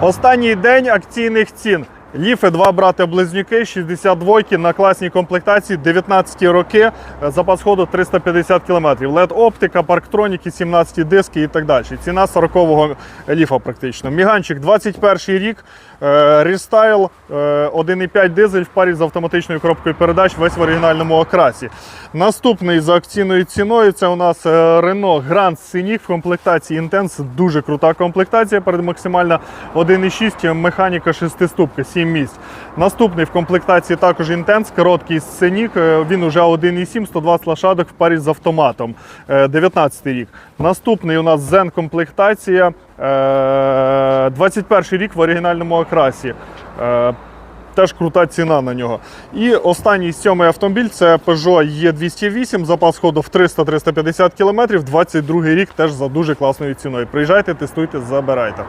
Останній день акційних цін. Ліфи 2 брати-близнюки, 62 на класній комплектації, 19 роки, е, запас ходу 350 км. LED оптика, парктроніки, 17 диски і так далі. Ціна 40-го ліфа практично. Міганчик 21 рік, е, рестайл, е, 1,5 дизель в парі з автоматичною коробкою передач, весь в оригінальному окрасі. Наступний за акційною ціною це у нас е, Renault Grand Scenic в комплектації Intense. Дуже крута комплектація, перед максимальна 1,6, механіка 6 ступка, 7 місць. Наступний в комплектації також Intense, короткий Scenic, е, він уже 1,7, 120 лошадок в парі з автоматом. Е, 19 рік. Наступний у нас Zen комплектація, е, 21 рік в оригінальному окрасі. Е, Теж крута ціна на нього. І останній сьомий автомобіль це Peugeot E208, запас ходу в 300-350 км, 22 рік теж за дуже класною ціною. Приїжджайте, тестуйте, забирайте.